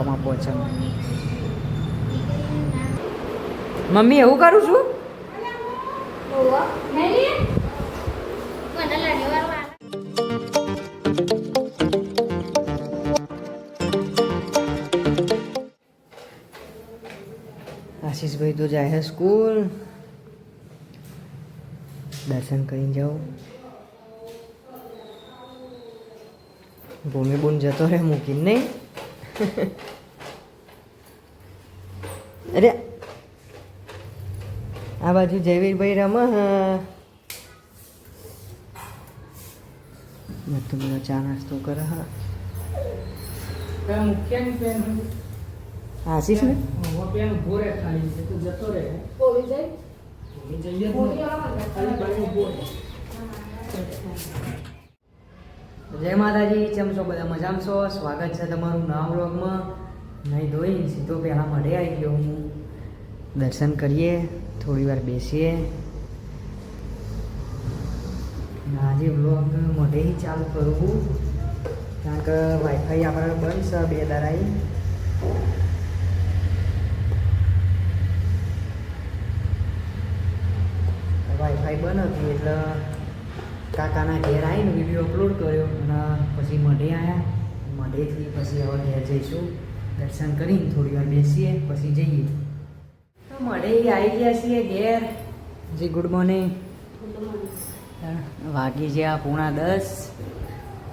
હોમાં પહોંચે મમ્મી, એવું કરું છું? આશીષભાઈ તો જાય હે સ્કૂલ. દર્શન કરીને જાઉં ભૂમિ બૂમ જતો રહે મૂકીને, નહીં? અરે. આ બાજુ જયવીરભાઈ રમે બધું બધા ચા નાસ્તો કરે હા? આશીષ ને જય માતાજી કેમ છો બધા? મજામાં છો? સ્વાગત છે તમારું નવા વ્લોગમાં. નહીં ધોઈ, સીધો પહેલાં મળે આવી ગયો હું. દર્શન કરીએ, થોડી વાર બેસીએ. આજે બ્લોગ મોઢેથી ચાલુ કરવું કારણ કે વાઈફાઈ આપણે બંધ છે બે દારાઈ વાઈફાઈ બંધ હતી એટલે કાકાના ઘેર આવીને વીડિયો અપલોડ કર્યો અને પછી મઢે આવ્યા મઢેથી પછી હવે ઘેર જઈશું. દર્શન કરીને થોડી વાર બેસીએ પછી જઈએ. તો મળે આવી ગયા છીએ ઘેર. જી ગુડ મોર્નિંગ. વાગી આ પૂણા દસ.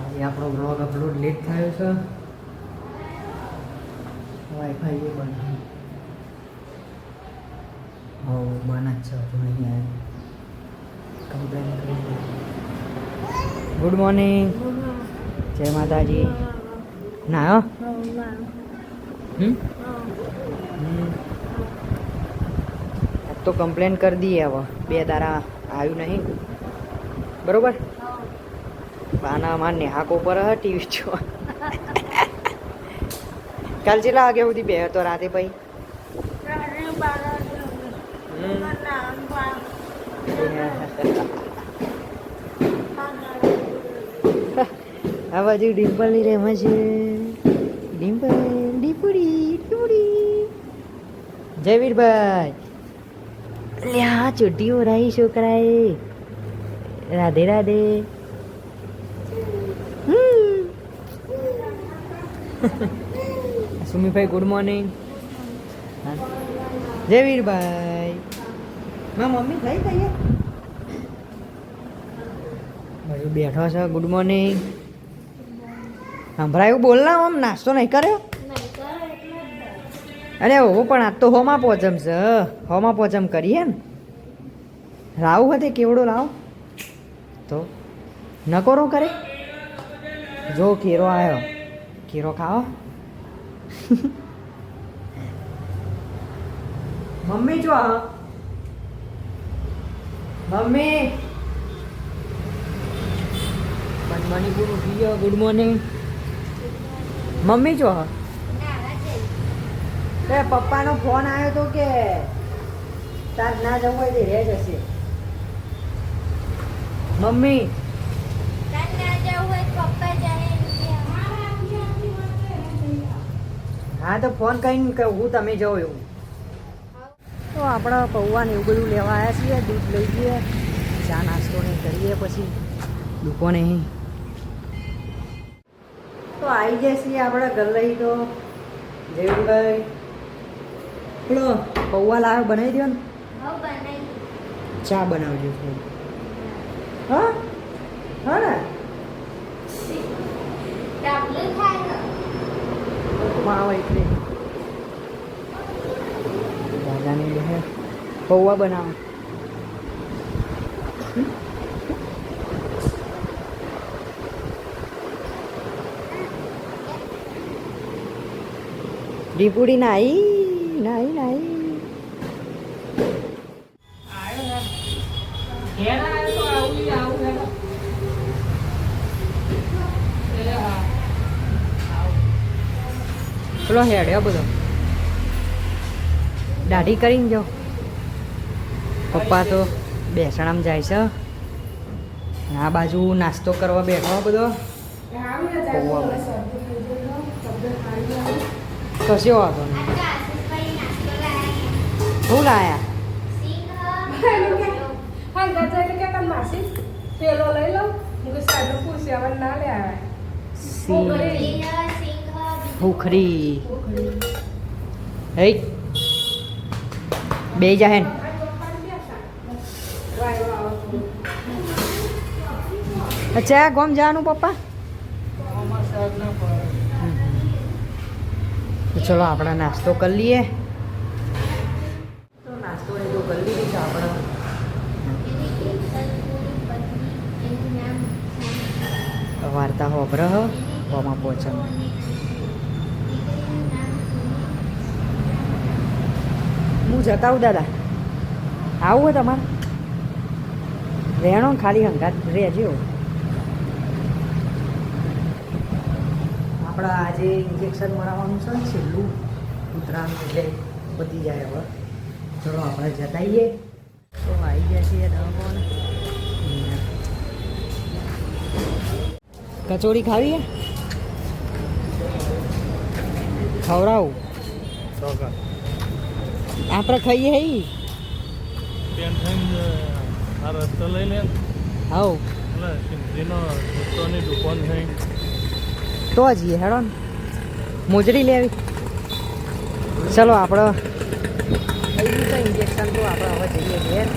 આજે આપણો બ્લોગ અપલોડ લેટ થયો છે. વાઈફાઈ એ બંધ હો બંધ જ છે નહીં આવ્યું ગુડ મોર્નિંગ. જય માતાજી. ના હો હમ હમ. આજ તો કમ્પ્લેન કરી દઈએ હવે. બે દારા આવ્યું નહીં. બરોબર? બાના માર નેહાકો પર હતી છો કાલ કેટલા વાગ્યા સુધી બે હતો રાતે પછી આ બાજુ ડિમ્પલની રેમ છે. ડિમ્પલ ડીપુડી ડીપુડી જયવીરભાઈ લ્યા ચૂંટી ઓરાઈ છોકરાએ. રાધે રાધે. સુમીભાઈ ગુડ મોર્નિંગ જયવીરભાઈ મા, મમ્મી થઈ ગઈ ભાઈ બેઠો છે ગુડ મોર્નિંગ સંભળાયું? બોલ ના, આમ નાસ્તો નહીં કર્યો? અરે ઓ, પણ આજ તો હોમાં પોચમ છે હોમાં પોચમ કરીએ ને. લાવું હતે કેવડો લાવ? તો નકોરો કરે. જો કેરો આવ્યો કેરો ખાઓ. મમ્મી જો. Mummy. Manipur good morning. Mummy જો હા તે પપ્પાનો ફોન આવ્યો તો કે તાર ના જવું હોય તે રહે જશે મમ્મી. હા તો ફોન કરીને કે હું તમે જાઓ એવું. તો આપણે પૌવા ને એવું બધું લેવા આવ્યા છીએ દૂધ લઈ જઈએ ચા નાસ્તો ને કરીએ પછી દુકાને. તો આવી જઈએ છીએ આપણે ઘર લઈ તો. જયભાઈ પેલો પૌવા લાવ્યો બનાવી દો ને. ચા બનાવજો થોડી. હા? હા ને? માવ ડીપુડી ના બહેન પૌવા બનાવો દીપુડી નાઈ નાઈ નાઈ હેડ્યો બધો દાઢી કરીને જો પપ્પા તો બેસણામ જાય છે આ બાજુ નાસ્તો કરવા બેઠો બધો કશો વાંધો નહીં શું લાયા હા ગજા કે કામ માસી? પેલો લઈ લઉં ના લે ભૂખરી. હે? બે જાહેન અચ્છા ગોમ જવાનું પપ્પા? ચલો આપણે નાસ્તો કરી લઈએ. વાર્તા હોભરહ વમા પોચમ હું જતા આવું દાદા? આવું તમારે? રહેણો ખાલી હંગાત રહેજો. આપણા આજે ઇન્જેક્શન મરાવવાનું છે ને છેલ્લું. ઉત્તરાયણ એટલે પતી જાય હવે. ચલો આપણે જતાઈએ. તો આવી ગયા છીએ દવાખાને. કચોરી ખાવી હે ખવડાવું આપણે ખાઈએ હઈ? રસ્તો લઈ લે. હાઉ. એટલે સિંધીનો રસ્તોની દુકાન થઈ તો જઈએ હેડો ને. મોજડી લેવી. ચલો આપણે ઇન્જેક્શન તો આપણે હવે જઈએ ઘેર.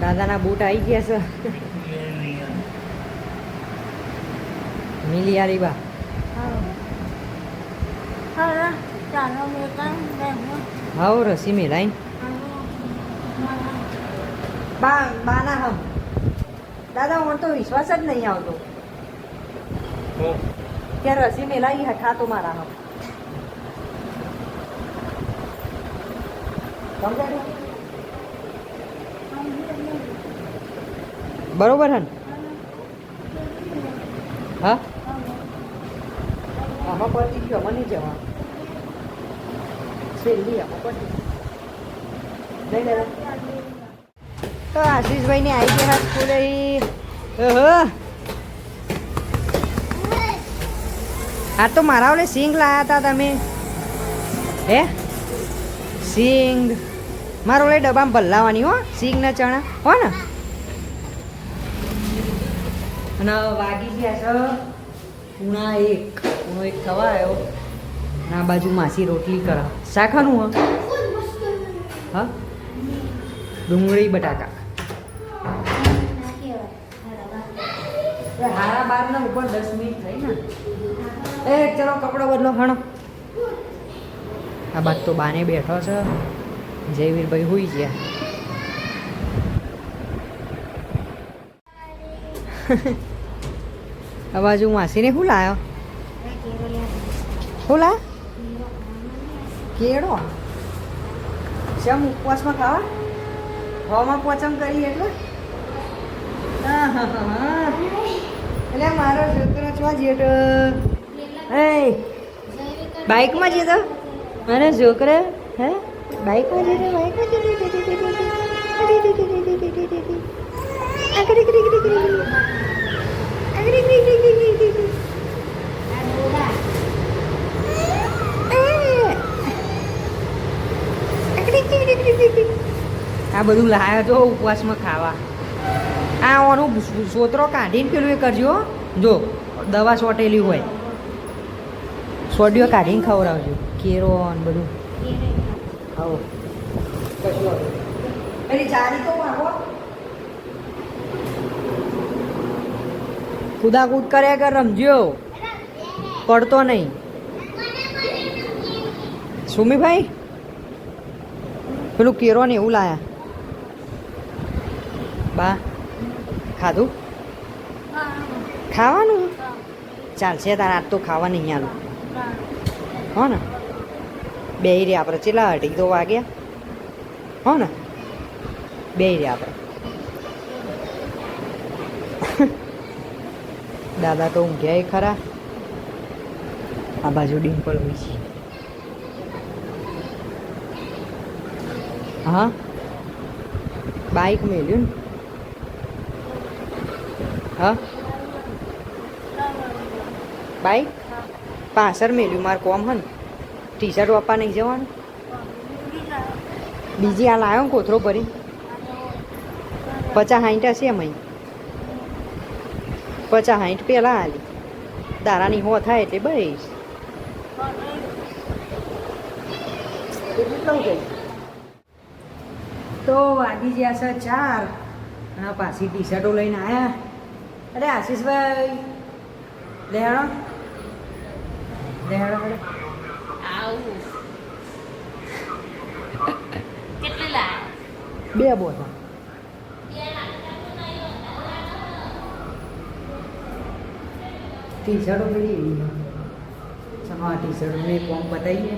દાદાના બૂટ આવી ગયા છે. મિલિયારી બા હાઉ રસી મેલાઈ. બા, બાના હમ. દાદા, હું તો વિશ્વાસ જ નહીં આવતો. ત્યાં રસી મેલાઈ હઠા તો મારા હમ. સમજાયું? બરોબર હે હા? આમાં પતી ગયો તો આશીષભાઈ ને આવી ગયા સ્કૂલે. આ તો મારા ઓલે સિંગ લાયા હતા તમે. હે? સિંગ. મારો ઓલે ડબ્બામાં ભલ્લાવાની હો સિંગ ના ચણા. હો ને? અને વાગી ગયા છે પૂણા એક. પૂણો એક થવા આવ્યો. અને આ બાજુ માસી રોટલી કરે. શાખાનું હ? ડુંગળી, બટાકા. હારા બાર ઉપર દસ મિનિટ થઈ એ ચલો કપડો બદલો, હણો. આ બાદ તો બાને બેઠો છે. જયવીરભાઈ હુઈ ગયા. આ બાજુ માસીને શું લાયો? શું લા કેળો? ચમ ઉપવાસમાં ખાવા? હવામાં પોચમ કરી એટલે. એટલે મારો છોકરો છો જેઠ. એ બાઇકમાં જતો અને છોકરો? હે? બાઇકમાં જતો બાઇકમાં જતો બધું લાયા તો ઉપવાસમાં ખાવા. આ ઓનું સોતરો કાઢીને પેલું એ કરજો જો, દવા સોટેલી હોય. સોડિયો કાઢીને ખવડાવજો. કેરો ને બધું. આવો. કશું. પેલી જારી તો કુદાકૂદ કર્યા કર રમજો પડતો નહીં. સુમીભાઈ? પેલું કેરો ને એવું લાયા બા ખાધું? ખાવાનું? ચાલશે તારે આજ તો ખાવા નહીં હો ને? બે રે આપણે ચેલા અઢી તો વાગ્યા. હો ને? બે રે આપણે. દાદા તો ઊંઘ્યા ખરા. આ બાજુ ડિમ્પલ હોય છે. હા? બાઈક મેલ્યું ને? હા? બાઈક પાસર મેળ્યું મારે કોમ હન. ટી શર્ટ આપવા નહીં જવાનું? બીજી આ લાવ્યો કોથરો ભરી પચાસ હાઈટ હશે એમ પચાસ હાઈટ પહેલાં હાલી. તારાની હો થાય એટલે બસ. તો વાગી ગયા છે ચાર. અને પાછી ટી શર્ટો લઈને આવ્યા અરે આશીષભાઈ લેહાડો લેહાડો અરે આવું કેટલી લાય બે બોથા ટી શર્ટો પેલી ચમા ટી શર્ટો મેં કોમ બતાવીએ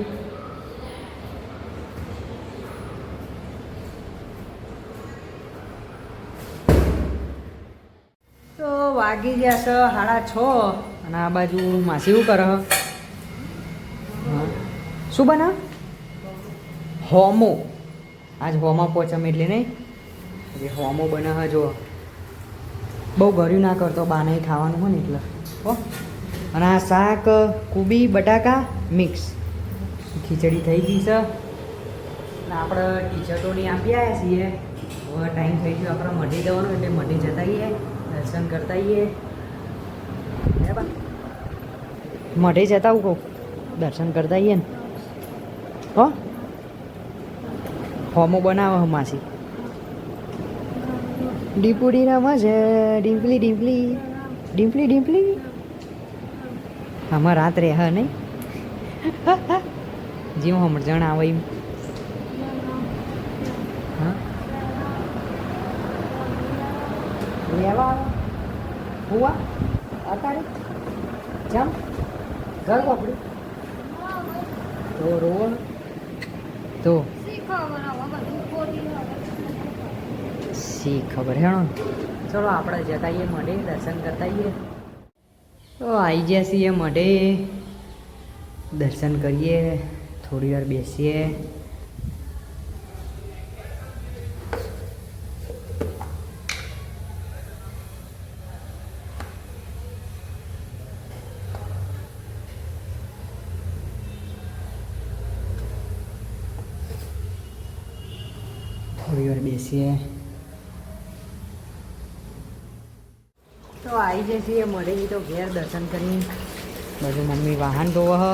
તો વાગી ગયા છે સાડા છ, અને આ બાજુ માસી શું કરે શું બનાવ હોમો. આજ હોમો પહોંચમ એટલે નહીં? એટલે હોમો બના જો બહુ ગર્યું ના કરતો બાને ખાવાનું હોય ને એટલે. હો. અને આ શાક, કુબી, બટાકા, મિક્સ. ખીચડી થઈ ગઈ છે અને આપણે ટીચરોની આપી આવ્યા છીએ. હવે ટાઈમ થઈ ગયો આપણે મઢી જવાનું, એટલે મઢી જતા આવીએ દર્શન કરતા આવીએ મઢે જતા આવું કહું. દર્શન કરતા આવીએ ને. હો? હોમો બનાવો માસી ડીપુડી રમે છે ડિમ્પલી ડિમ્પલી ડિમ્પલી ડિમ્પલી આમાં રાત રહે, હા નહીં? જેવું સમજણ આવે એમ. હા? લેવા હુવા અત્યારે જમ ઘર વાપર્યું તો રોવણ, તો શી ખબર હેણો ચલો આપણે જતા આવીએ મઢે દર્શન કરતા આવીએ તો આવી ગયા છીએ મઢે દર્શન કરીએ, થોડી વાર બેસીએ. થોડી વાર બેસીએ તો આવી જશે એ મળે ઈ તો ઘેર દર્શન કરી બધું મમ્મી વાહન ધોવે હ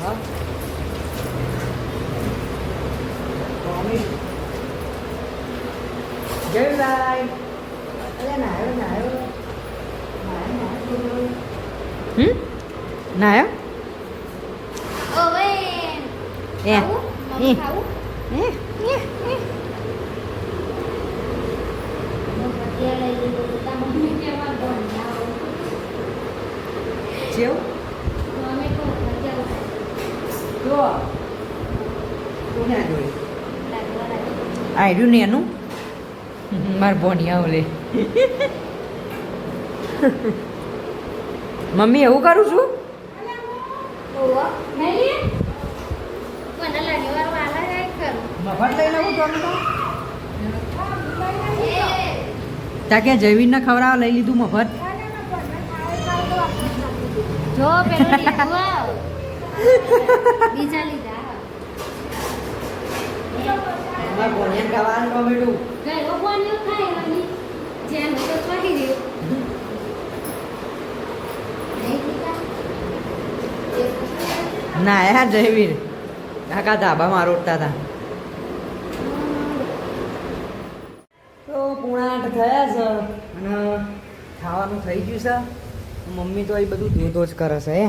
હા? મમ્મી જયભાઈ અરે નાયો નાયો નાયો નાયો જેવું. જો. આયડું ને એનું માર ભોનિયા ઓલે મમ્મી એવું કરું છું? નહીં લે? મને લાગે વાર વાલા જાય ખરું. મફત લઈને આવું તો ત્યાં કે જયવીરને ખવડાવવા લઈ લીધું મફત? જો. બીજા લીધા? ના યાર જયવીર. કાકા ધાબામાં રોટતા હતા તો પૂણા આઠ થયા છે અને ખાવાનું થઈ ગયું છે. મમ્મી તો એ બધું ધોધો જ કરે છે હે?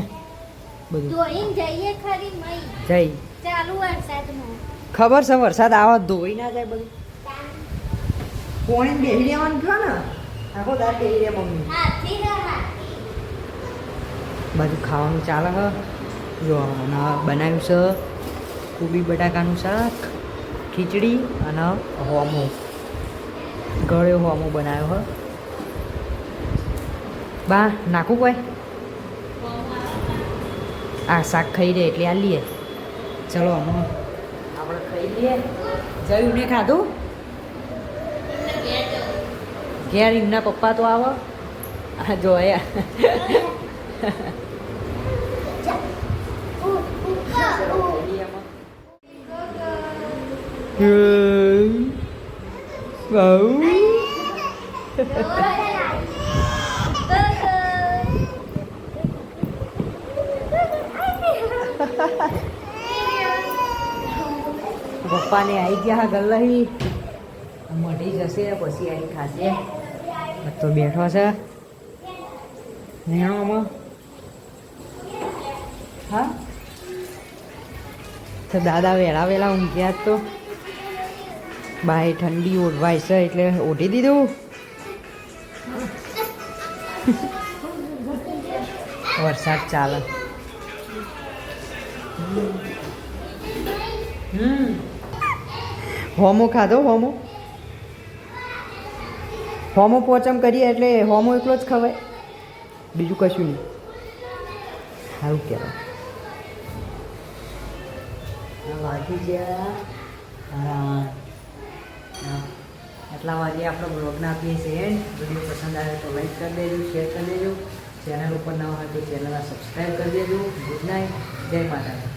બધું. ધોઈને જઈએ ખરી મઈ જઈ. ચાલુ વરસાદમાં. ખબર છે વરસાદ આવા ધોઈ ના જાય બધું? પોણી બેહી લેવાનું કહો ને? આખો દાર બેહી લે મમ્મી. બાજુ ખાવાનું ચાલે હ જો અને બનાવ્યું છે. કોબી બટાકાનું શાક ખીચડી અને હોમો ગળ્યો હોમો બનાવ્યો હો. બા નાખું કોઈ? આ શાક ખાઈ રહે એટલે આ લઈએ. ચલો અમે. આપણે ખાઈ લઈએ. જયું ને ખાધું? ઘેર એમના પપ્પા તો આવો. આ જો આયા પપ્પાને આવી ગયા ગલ્લાહી. મઢી જશે, પછી આવી ખાશે. તો બેઠો છે. નેણોમાં. હા? તો દાદા વેળા વેળા ઊંઘ્યા તો. બાય ઠંડી ઓઢવાય છે એટલે ઓઢી દીધું. વરસાદ ચાલે. હમ. ખાધો, હોમો? હોમો પોચમ કરીએ એટલે હોમો એકલો જ ખવાય. બીજું કશું નહીં. સારું કહેવાય. વાગી ગયા. આટલા વાગે આપણે બ્લોગને આપીએ છીએ. એન્ડ વીડિયો પસંદ આવે તો લાઈક કરી દેજો શેર કરી દેજો. ચેનલ ઉપર ના હોય તો ચેનલને સબસ્ક્રાઈબ કરી દેજો. ગુડ નાઇટ જય માતાજી.